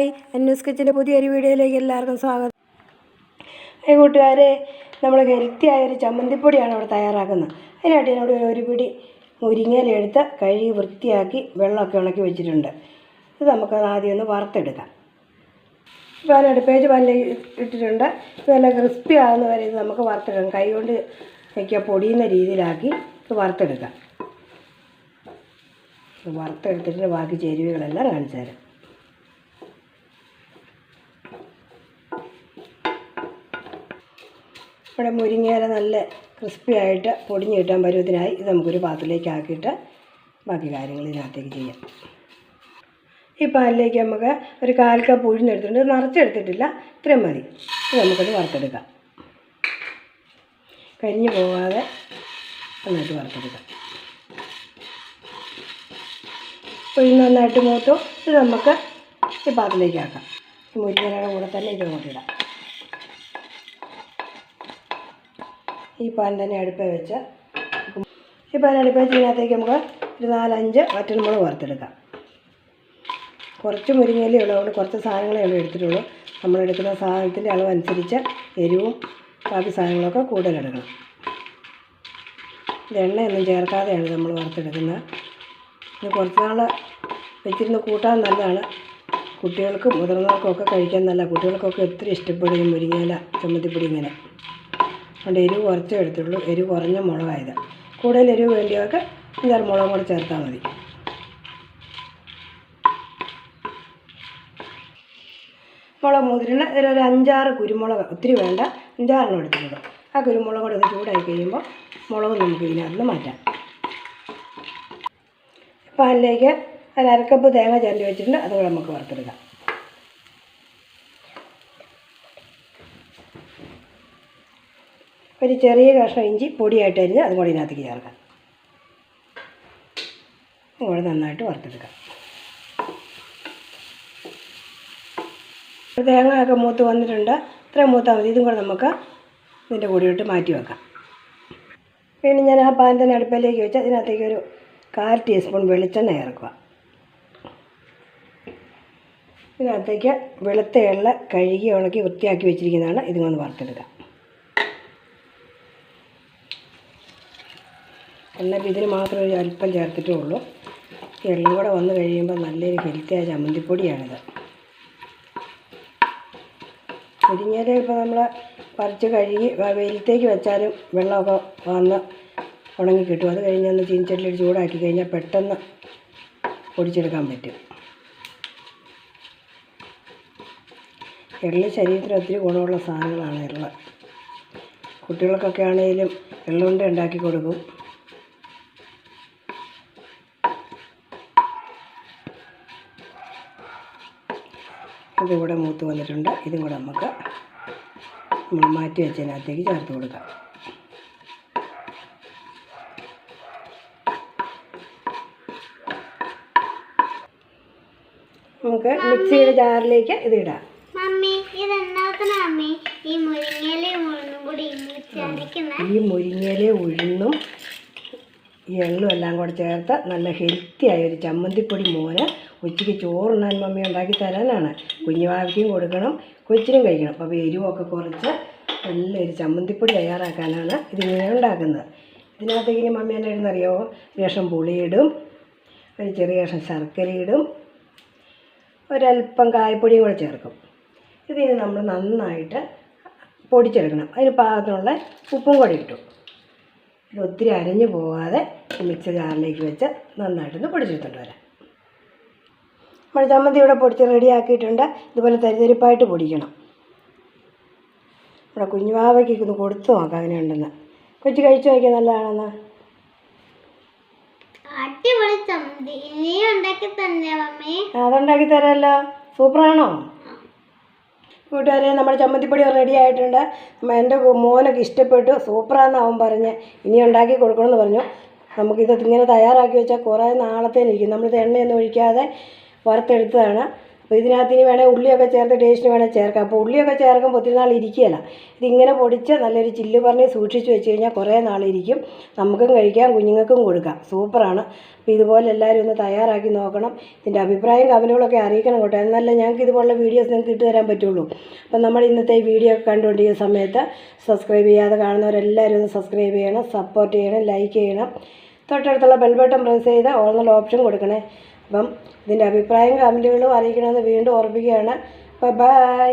Hi അന്യൂസ് കിച്ചന്റെ പുതിയൊരു വീഡിയോയിലേക്ക് എല്ലാവർക്കും സ്വാഗതം. ഹായ് കൂട്ടുകാരെ നമ്മൾ ഹെൽത്തി ആയ ഒരു ചമ്മന്തിപ്പൊടിയാണ് അവിടെ തയ്യാറാക്കുന്നത്. അതിനായിട്ട് എന്നോട് ഒരു പിടി മുരിങ്ങലെടുത്ത് കഴുകി വൃത്തിയാക്കി വെള്ളമൊക്കെ ഉണക്കി വെച്ചിട്ടുണ്ട്. ഇത് നമുക്ക് ആദ്യം ഒന്ന് വറുത്തെടുക്കാം. പാൻ അടുപ്പേജ് പാനിൽ ഇട്ടിട്ടുണ്ട്. ഇത് നല്ല ക്രിസ്പി ആകുന്ന വരെ ഇത് നമുക്ക് വറുത്തെടുക്കാം. കൈ കൊണ്ട് വയ്ക്കുക പൊടിയുന്ന രീതിയിലാക്കി ഇത് വറുത്തെടുക്കാം. വറുത്തെടുത്തിട്ട് ബാക്കി ചേരുവകളെല്ലാം കാണിച്ചു തരാം. ഇവിടെ മുരിങ്ങയില നല്ല ക്രിസ്പി ആയിട്ട് പൊടിഞ്ഞ് കിട്ടാൻ പരുവത്തിനായി ഇത് നമുക്കൊരു പാത്രത്തിലേക്ക് ആക്കിയിട്ട് ബാക്കി കാര്യങ്ങൾ ഇതിനകത്തേക്ക് ചെയ്യാം. ഈ പാലിലേക്ക് നമുക്ക് ഒരു കാൽ കപ്പ് ഉഴുന്നെടുത്തിട്ടുണ്ട് നിറച്ചെടുത്തിട്ടില്ല. ഇത്രയും മതി. ഇത് നമുക്കത് വറുത്തെടുക്കാം. കരിഞ്ഞു പോകാതെ നന്നായിട്ട് വറുത്തെടുക്കാം. ഉഴുന്ന് നന്നായിട്ട് മൂത്തു. ഇത് നമുക്ക് ഈ പാത്രത്തിലേക്ക് ആക്കാം. മുരിങ്ങയുടെ കൂടെ തന്നെ ഇത് അങ്ങോട്ടിടാം ഈ പാൻ തന്നെ അടുപ്പേ വെച്ച് ഈ പാൻ അടുപ്പേ വെച്ച് ഇതിനകത്തേക്ക് നമുക്ക് ഒരു നാലഞ്ച് വറ്റൽമുളക് വറുത്തെടുക്കാം. കുറച്ച് മുരിങ്ങയിലേ ഉള്ളതുകൊണ്ട് കുറച്ച് സാധനങ്ങളേ ഉള്ളൂ എടുത്തിട്ടുള്ളൂ. നമ്മളെടുക്കുന്ന സാധനത്തിന്റെ അളവനുസരിച്ച് എരിവും ബാക്കി സാധനങ്ങളൊക്കെ കൂടുതലെടുക്കണം ഇത് എണ്ണയൊന്നും ചേർക്കാതെയാണ് നമ്മൾ വറുത്തെടുക്കുന്നത്. ഇത് കുറച്ച് നാൾ വെച്ചിരുന്ന് കൂട്ടാൻ നല്ലതാണ്. കുട്ടികൾക്കും മുതിർന്നവർക്കും ഒക്കെ കഴിക്കാൻ നല്ല. കുട്ടികൾക്കൊക്കെ ഒത്തിരി ഇഷ്ടപ്പെടും മുരിങ്ങയില ചമ്മന്തിപ്പൊടി ഇങ്ങനെ. അതുകൊണ്ട് എരിവ് കുറച്ചേ എടുത്തുള്ളൂ. എരിവ് കുറഞ്ഞ മുളകായത്. കൂടുതൽ എരിവ് വേണ്ടിയവർക്ക് അഞ്ചാറ് മുളകും കൂടെ ചേർത്താൽ മതി. മുളക് മുതിരിന് ഇതിലൊരു അഞ്ചാറ് കുരുമുളക് ഒത്തിരി വേണ്ട. അഞ്ചാറെണ്ണം എടുത്തിട്ടു ആ കുരുമുളക് കൂടെ ചൂടായി കഴിയുമ്പോൾ മുളക് നമുക്ക് ഇതിനകത്ത് മാറ്റാം. അതിലേക്ക് ഒരു അരക്കപ്പ് തേങ്ങ ചേർത്ത് വെച്ചിട്ടുണ്ട്. അതുകൂടെ നമുക്ക് വറുത്തെടുക്കാം. ഒരു ചെറിയ കഷ്ണം ഇഞ്ചി പൊടിയായിട്ട് അരിഞ്ഞ് അതും കൂടി ഇതിനകത്തേക്ക് ചേർക്കാം. അതുകൂടെ നന്നായിട്ട് വറുത്തെടുക്കാം. തേങ്ങയൊക്കെ മൂത്ത് വന്നിട്ടുണ്ട്. ഇത്രയും മൂത്താൽ മതി. ഇതും കൂടെ നമുക്ക് ഇതിന്റെ കൂടിയിട്ട് മാറ്റി വെക്കാം. പിന്നെ ഞാൻ ആ പാൻ തന്നെ അടുപ്പിലേക്ക് വെച്ച് അതിനകത്തേക്ക് ഒരു കാൽ ടീസ്പൂൺ വെളിച്ചെണ്ണ ചേർക്കുക. ഇതിനകത്തേക്ക് വെളുത്ത എള്ള കഴുകി ഉണക്കി വൃത്തിയാക്കി വെച്ചിരിക്കുന്നതാണ്. ഇതും വറുത്തെടുക്കാം. എന്നാൽ ഇതിന് മാത്രം ഒരു അല്പം ചേർത്തിട്ടേ ഉള്ളൂ എള്ളും കൂടെ വന്ന് കഴിയുമ്പോൾ നല്ലൊരു ഹെൽത്തിയായ ചമ്മന്തിപ്പൊടിയാണിത്. മുരിങ്ങയില ഇപ്പോൾ നമ്മൾ പറിച്ച് കഴുകി വെയിലത്തേക്ക് വെച്ചാലും വെള്ളമൊക്കെ വന്ന് ഉണങ്ങി കിട്ടും. അത് കഴിഞ്ഞൊന്ന് ചീനിച്ചട്ടിയിൽ ചൂടാക്കി കഴിഞ്ഞാൽ പെട്ടെന്ന് പൊടിച്ചെടുക്കാൻ പറ്റും. എള്ള് ശരീരത്തിന് ഒത്തിരി ഗുണമുള്ള സാധനങ്ങളാണ് എള്ള്. കുട്ടികൾക്കൊക്കെ ആണെങ്കിലും എള്ളുണ്ട ഉണ്ടാക്കി കൊടുക്കും. ഇതും കൂടെ മൂത്ത് വന്നിട്ടുണ്ട്. ഇതും കൂടെ നമുക്ക് നമ്മൾ മാറ്റി വെച്ചതിനകത്തേക്ക് ചേർത്ത് കൊടുക്കാം. നമുക്ക് മിക്സിയുടെ ജാറിലേക്ക് ഇത് ഇടാം. ഈ മുരിങ്ങയില ഉഴുന്നും ഈ എള്ളും എല്ലാം കൂടെ ചേർത്ത് നല്ല ഹെൽത്തി ആയ ഒരു ചമ്മന്തിപ്പൊടി മോന് ഉച്ചയ്ക്ക് ചോറുണ്ണാൻ മമ്മി ഉണ്ടാക്കി തരാനാണ്. കുഞ്ഞുവാവയ്ക്കും കൊടുക്കണം കൊച്ചിനും കഴിക്കണം. അപ്പോൾ എരിവൊക്കെ കുറച്ച് നല്ലൊരു ചമ്മന്തിപ്പൊടി തയ്യാറാക്കാനാണ് ഇതിങ്ങനെ ഉണ്ടാക്കുന്നത്. ഇതിനകത്തേക്ക് ഇനി മമ്മി എന്നെ ഇടുന്നറിയാമോ വേഷം പുളിയിടും ഒരു ചെറിയ കഷ്ണം ശർക്കരയിടും ഒരല്പം കായപ്പൊടിയും കൂടെ ചേർക്കും. ഇതിന് നമ്മൾ നന്നായിട്ട് പൊടിച്ചെടുക്കണം. അതിന് പാകത്തിനുള്ള ഉപ്പും കൂടെ ഇട്ടു. ഇത് ഒത്തിരി അരഞ്ഞു പോകാതെ മിക്സർ ജാറിലേക്ക് വെച്ച് നന്നായിട്ടൊന്ന് പൊടിച്ചെടുത്തോണ്ട് വരാം. നമ്മൾ ചമ്മന്തി ഇവിടെ പൊടിച്ച് റെഡിയാക്കിയിട്ടുണ്ട്. ഇതുപോലെ തരിതരിപ്പായിട്ട് പൊടിക്കണം. ഇവിടെ കുഞ്ഞുവാവയ്ക്ക് ഒന്ന് കൊടുത്തു നോക്കാം അങ്ങനെ ഉണ്ടെന്ന്. കൊച്ചു കഴിച്ചു നോക്കിയാൽ നല്ലതാണെന്ന്. അടിപൊളി ചമ്മന്തി. ഇനിയും ഉണ്ടാക്കി തന്നെ മമ്മി. അതുണ്ടാക്കി തരാമല്ലോ സൂപ്പറാണോ? കൂട്ടുകാരെ നമ്മുടെ ചമ്മന്തിപ്പൊടി റെഡി ആയിട്ടുണ്ട്. എന്റെ മോനൊക്കെ ഇഷ്ടപ്പെട്ടു. സൂപ്പറാന്ന് അവൻ പറഞ്ഞ്. ഇനി ഉണ്ടാക്കി കൊടുക്കണമെന്ന് പറഞ്ഞു. നമുക്കിത് ഇങ്ങനെ തയ്യാറാക്കി വെച്ചാൽ കുറേ നാളത്തേനിരിക്കും. നമ്മളിത് എണ്ണയൊന്നും ഒഴിക്കാതെ വറുത്തെടുത്തതാണ്. അപ്പോൾ ഇതിനകത്ത് ഇനി വേണേൽ ഉള്ളിയൊക്കെ ചേർത്ത് ടേസ്റ്റിന് വേണേൽ ചേർക്കാം. അപ്പോൾ ഉള്ളിയൊക്കെ ചേർക്കുമ്പോൾ ഒത്തിരി നാൾ ഇരിക്കുകയില്ല ഇതിങ്ങനെ പൊടിച്ച് നല്ലൊരു ചില്ല് പറഞ്ഞ് സൂക്ഷിച്ച് വെച്ച് കഴിഞ്ഞാൽ കുറേ നാളിരിക്കും നമുക്കും കഴിക്കാം കുഞ്ഞുങ്ങൾക്കും കൊടുക്കാം. സൂപ്പറാണ്. അപ്പോൾ ഇതുപോലെ എല്ലാവരും ഒന്ന് തയ്യാറാക്കി നോക്കണം. ഇതിന്റെ അഭിപ്രായം കമന്റുകളൊക്കെ അറിയിക്കണം കേട്ടോ. എന്നല്ല ഞങ്ങൾക്ക് ഇതുപോലുള്ള വീഡിയോസ് നിങ്ങൾക്ക് ഇട്ട് തരാൻ പറ്റുള്ളൂ. അപ്പം നമ്മൾ ഇന്നത്തെ ഈ വീഡിയോ ഒക്കെ കണ്ടുകൊണ്ടിരിക്കുന്ന സമയത്ത് സബ്സ്ക്രൈബ് ചെയ്യാതെ കാണുന്നവരെല്ലാവരും ഒന്ന് സബ്സ്ക്രൈബ് ചെയ്യണം സപ്പോർട്ട് ചെയ്യണം ലൈക്ക് ചെയ്യണം. തൊട്ടടുത്തുള്ള ബെൽ ബട്ടൺ പ്രസ് ചെയ്ത് ഓൾ ഓപ്ഷൻ കൊടുക്കണേ. അപ്പം ഇതിന്റെ അഭിപ്രായം കമന്റുകളും അറിയിക്കണമെന്ന് വീണ്ടും ഓർമ്മിക്കുകയാണ് ബൈ